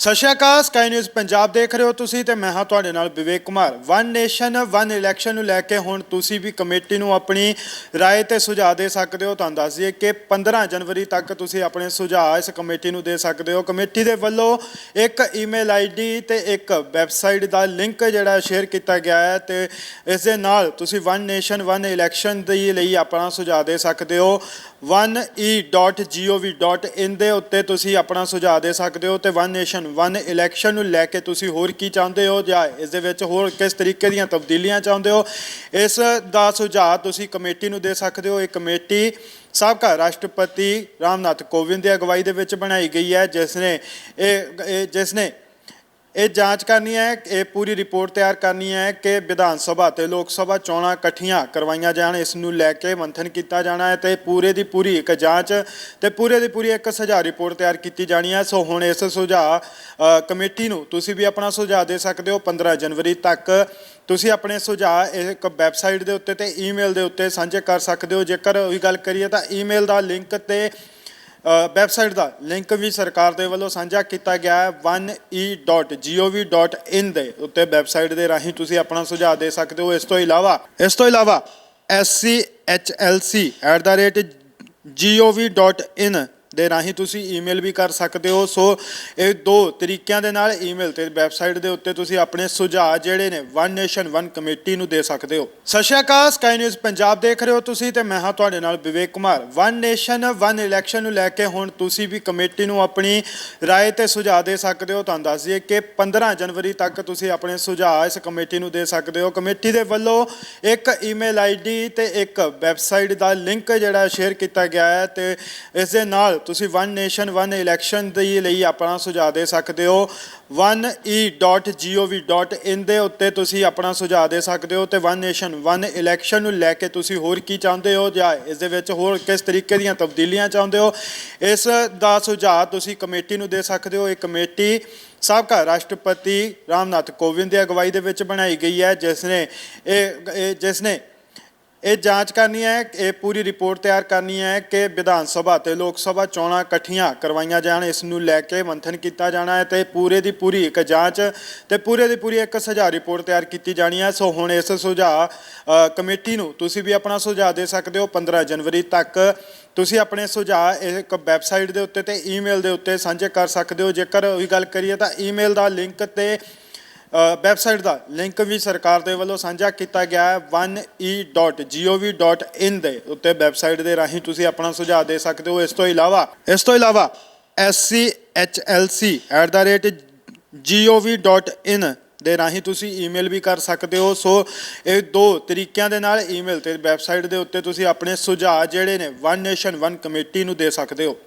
ਸਤਿ ਸ਼੍ਰੀ ਅਕਾਲ ਸਕਾਈ ਨਿਊਜ਼ ਪੰਜਾਬ ਦੇਖ ਰਹੇ ਹੋ ਤੁਸੀਂ ਤੇ ਮੈਂ ਹਾਂ ਤੁਹਾਡੇ ਨਾਲ Vivek Kumar one nation one election ਨੂੰ ਲੈ ਕੇ ਹੁਣ ਤੁਸੀਂ ਵੀ ਕਮੇਟੀ ਨੂੰ ਆਪਣੀ رائے ਤੇ ਸੁਝਾਅ ਦੇ ਸਕਦੇ ਹੋ ਤੁਹਾਨੂੰ ਦੱਸ ਦਈਏ ਕਿ 15 ਜਨਵਰੀ ਤੱਕ ਤੁਸੀਂ ਆਪਣੇ ਸੁਝਾਅ ਇਸ ਕਮੇਟੀ ਨੂੰ ਦੇ ਸਕਦੇ ਹੋ ਕਮੇਟੀ ਦੇ ਵੱਲੋਂ ਇੱਕ ਈਮੇਲ ਆਈਡੀ ਤੇ ਇੱਕ ਵੈਬਸਾਈਟ ਦਾ ਲਿੰਕ ਜਿਹੜਾ ਸ਼ੇਅਰ ਕੀਤਾ ਗਿਆ ਹੈ ਤੇ ਇਸ ਦੇ ਨਾਲ ਤੁਸੀਂ ਵਨ ਨੇਸ਼ਨ ਵਨ ਇਲੈਕਸ਼ਨ ਦੇ ਲਈ ਆਪਣਾ ਸੁਝਾਅ ਦੇ ਸਕਦੇ ਹੋ e 1e.gov.in ਦੇ ਉੱਤੇ ਤੁਸੀਂ ਆਪਣਾ ਸੁਝਾਅ ਦੇ ਸਕਦੇ ਹੋ ਤੇ ਵਨ ਨੇਸ਼ਨ ਵਨ ਇਲੈਕਸ਼ਨ ਨੂੰ ਲੈ ਕੇ ਤੁਸੀਂ ਹੋਰ ਕੀ ਚਾਹੁੰਦੇ ਹੋ ਜਾਂ ਇਸ ਦੇ ਵਿੱਚ ਹੋਰ ਕਿਸ ਤਰੀਕੇ ਦੀਆਂ ਤਬਦੀਲੀਆਂ ਚਾਹੁੰਦੇ ਹੋ? ਇਸ ਦਾ ਸੁਝਾਅ ਤੁਸੀਂ ਕਮੇਟੀ ਨੂੰ ਦੇ ਸਕਦੇ ਹੋ। ਇਹ ਕਮੇਟੀ ਸਾਬਕਾ ਰਾਸ਼ਟਰਪਤੀ ਰਾਮਨਾਥ ਕੋਵਿੰਦ ਦੀ ਅਗਵਾਈ ਦੇ ਵਿੱਚ ਬਣਾਈ ਗਈ ਹੈ, ਜਿਸ ਨੇ ਇਹ, ਜਿਸ ਨੇ ਇਹ ਜਾਂਚ ਕਰਨੀ ਹੈ, ਇਹ ਪੂਰੀ ਰਿਪੋਰਟ ਤਿਆਰ ਕਰਨੀ ਹੈ ਕਿ ਵਿਧਾਨ ਸਭਾ ਤੇ ਲੋਕ ਸਭਾ ਚੋਣਾਂ ਇਕੱਠੀਆਂ ਕਰਵਾਈਆਂ ਜਾਣ, ਇਸ ਨੂੰ ਲੈ ਕੇ ਮੰਥਨ ਕੀਤਾ ਜਾਣਾ ਹੈ ਤੇ ਪੂਰੇ ਦੀ ਪੂਰੀ ਇੱਕ ਜਾਂਚ ਤੇ ਪੂਰੇ ਦੀ ਪੂਰੀ ਇੱਕ ਸੁਝਾਅ ਰਿਪੋਰਟ ਤਿਆਰ ਕੀਤੀ ਜਾਣੀ ਹੈ। ਸੋ ਹੁਣ ਇਸ ਸੁਝਾਅ ਕਮੇਟੀ ਨੂੰ ਤੁਸੀਂ ਵੀ ਆਪਣਾ ਸੁਝਾਅ ਦੇ ਸਕਦੇ ਹੋ 15 ਜਨਵਰੀ ਤੱਕ। ਤੁਸੀਂ ਆਪਣੇ ਸੁਝਾਅ ਇੱਕ ਵੈਬਸਾਈਟ ਦੇ ਉੱਤੇ ਤੇ ਈਮੇਲ ਦੇ ਉੱਤੇ ਸਾਂਝੇ ਕਰ ਸਕਦੇ ਹੋ। ਜੇਕਰ ਉਹੀ ਗੱਲ ਕਰੀਏ ਤਾਂ ਈਮੇਲ ਦਾ ਲਿੰਕ ਤੇ ਵੈਬਸਾਈਟ ਦਾ ਲਿੰਕ ਵੀ ਸਰਕਾਰ ਦੇ ਵੱਲੋਂ ਸਾਂਝਾ ਕੀਤਾ ਗਿਆ ਹੈ e 1e.gov.in ਦੇ ਉੱਤੇ ਵੈਬਸਾਈਟ ਦੇ ਰਾਹੀਂ ਤੁਸੀਂ ਆਪਣਾ ਸੁਝਾਅ ਦੇ ਸਕਦੇ ਹੋ। ਇਸ ਤੋਂ ਇਲਾਵਾ, ਇਸ ਤੋਂ ਇਲਾਵਾ schlc@gov.in ਦੇ ਰਾਹੀਂ ਤੁਸੀਂ ਈਮੇਲ ਵੀ ਕਰ ਸਕਦੇ ਹੋ ਸੋ ਇਹ ਦੋ ਤਰੀਕਿਆਂ ਦੇ ਨਾਲ ਈਮੇਲ ਤੇ ਵੈਬਸਾਈਟ ਦੇ ਉੱਤੇ ਤੁਸੀਂ ਆਪਣੇ ਸੁਝਾਅ ਜਿਹੜੇ ਨੇ ਵਨ ਨੇਸ਼ਨ ਵਨ ਕਮੇਟੀ ਨੂੰ ਦੇ ਸਕਦੇ ਹੋ ਸਤਿ ਸ਼੍ਰੀ ਅਕਾਲ ਸਕਾਈ ਨਿਊਜ਼ ਪੰਜਾਬ ਦੇਖ ਰਹੇ ਹੋ ਤੁਸੀਂ ਤੇ ਮੈਂ ਹਾਂ ਤੁਹਾਡੇ ਨਾਲ Vivek Kumar one nation one election ਨੂੰ ਲੈ ਕੇ ਹੁਣ ਤੁਸੀਂ ਵੀ ਕਮੇਟੀ ਨੂੰ ਆਪਣੀ رائے ਤੇ ਸੁਝਾਅ ਦੇ ਸਕਦੇ ਹੋ ਤੁਹਾਨੂੰ ਦੱਸ ਦਈਏ ਕਿ 15 ਜਨਵਰੀ ਤੱਕ ਤੁਸੀਂ ਆਪਣੇ ਸੁਝਾਅ ਇਸ ਕਮੇਟੀ ਨੂੰ ਦੇ ਸਕਦੇ ਹੋ ਕਮੇਟੀ ਦੇ ਵੱਲੋਂ ਇੱਕ ਈਮੇਲ ਆਈਡੀ ਤੇ ਇੱਕ ਵੈਬਸਾਈਟ ਦਾ ਲਿੰਕ ਜਿਹੜਾ ਸ਼ੇਅਰ ਕੀਤਾ ਗਿਆ ਹੈ ਤੇ ਇਸ ਦੇ ਨਾਲ ਤੁਸੀਂ ਵਨ ਨੇਸ਼ਨ ਵਨ ਇਲੈਕਸ਼ਨ ਦੇ ਲਈ ਆਪਣਾ ਸੁਝਾਅ ਦੇ ਸਕਦੇ ਹੋ। e 1e.gov.in ਦੇ ਉੱਤੇ ਤੁਸੀਂ ਆਪਣਾ ਸੁਝਾਅ ਦੇ ਸਕਦੇ ਹੋ ਤੇ ਵਨ ਨੇਸ਼ਨ ਵਨ ਇਲੈਕਸ਼ਨ ਨੂੰ ਲੈ ਕੇ ਤੁਸੀਂ ਹੋਰ ਕੀ ਚਾਹੁੰਦੇ ਹੋ ਜਾਂ ਇਸ ਦੇ ਵਿੱਚ ਹੋਰ ਕਿਸ ਤਰੀਕੇ ਦੀਆਂ ਤਬਦੀਲੀਆਂ ਚਾਹੁੰਦੇ ਹੋ, ਇਸ ਦਾ ਸੁਝਾਅ ਤੁਸੀਂ ਕਮੇਟੀ ਨੂੰ ਦੇ ਸਕਦੇ ਹੋ। ਇਹ ਕਮੇਟੀ ਸਾਬਕਾ ਰਾਸ਼ਟਰਪਤੀ ਰਾਮਨਾਥ ਕੋਵਿੰਦ ਦੀ ਅਗਵਾਈ ਦੇ ਵਿੱਚ ਬਣਾਈ ਗਈ ਹੈ, ਜਿਸ ਨੇ ਇਹ, ਜਿਸ ਨੇ ਇਹ ਜਾਂਚ ਕਰਨੀ ਹੈ, ਇਹ ਪੂਰੀ ਰਿਪੋਰਟ ਤਿਆਰ ਕਰਨੀ ਹੈ ਕਿ ਵਿਧਾਨ ਸਭਾ ਤੇ ਲੋਕ ਸਭਾ ਚੋਣਾਂ ਇਕੱਠੀਆਂ ਕਰਵਾਈਆਂ ਜਾਣ, ਇਸ ਨੂੰ ਲੈ ਕੇ ਮੰਥਨ ਕੀਤਾ ਜਾਣਾ ਹੈ ਤੇ ਪੂਰੇ ਦੀ ਪੂਰੀ ਇੱਕ ਜਾਂਚ ਤੇ ਪੂਰੇ ਦੀ ਪੂਰੀ ਇੱਕ ਸੁਝਾਅ ਰਿਪੋਰਟ ਤਿਆਰ ਕੀਤੀ ਜਾਣੀ ਹੈ। ਸੋ ਹੁਣ ਇਸ ਸੁਝਾਅ ਕਮੇਟੀ ਨੂੰ ਤੁਸੀਂ ਵੀ ਆਪਣਾ ਸੁਝਾਅ ਦੇ ਸਕਦੇ ਹੋ। 15 ਜਨਵਰੀ ਤੱਕ ਤੁਸੀਂ ਆਪਣੇ ਸੁਝਾਅ ਇੱਕ ਵੈਬਸਾਈਟ ਦੇ ਉੱਤੇ ਤੇ ਈਮੇਲ ਦੇ ਉੱਤੇ ਸਾਂਝੇ ਕਰ ਸਕਦੇ ਹੋ। ਜੇਕਰ ਉਹੀ ਗੱਲ ਕਰੀਏ ਤਾਂ ਈਮੇਲ ਦਾ ਲਿੰਕ ਤੇ ਵੈਬਸਾਈਟ ਦਾ ਲਿੰਕ ਵੀ ਸਰਕਾਰ ਦੇ ਵੱਲੋਂ ਸਾਂਝਾ ਕੀਤਾ ਗਿਆ ਹੈ e 1e.gov.in ਦੇ ਉੱਤੇ ਵੈਬਸਾਈਟ ਦੇ ਰਾਹੀਂ ਤੁਸੀਂ ਆਪਣਾ ਸੁਝਾਅ ਦੇ ਸਕਦੇ ਹੋ। ਇਸ ਤੋਂ ਇਲਾਵਾ, ਇਸ ਤੋਂ ਇਲਾਵਾ schlc@gov.in ਦੇ ਰਾਹੀਂ ਤੁਸੀਂ ਈਮੇਲ ਵੀ ਕਰ ਸਕਦੇ ਹੋ। ਸੋ ਇਹ ਦੋ ਤਰੀਕਿਆਂ ਦੇ ਨਾਲ ਈਮੇਲ ਤੇ ਵੈਬਸਾਈਟ ਦੇ ਉੱਤੇ ਤੁਸੀਂ ਆਪਣੇ ਸੁਝਾਅ ਜਿਹੜੇ ਨੇ ਵਨ ਨੇਸ਼ਨ ਵਨ ਕਮੇਟੀ ਨੂੰ ਦੇ ਸਕਦੇ ਹੋ।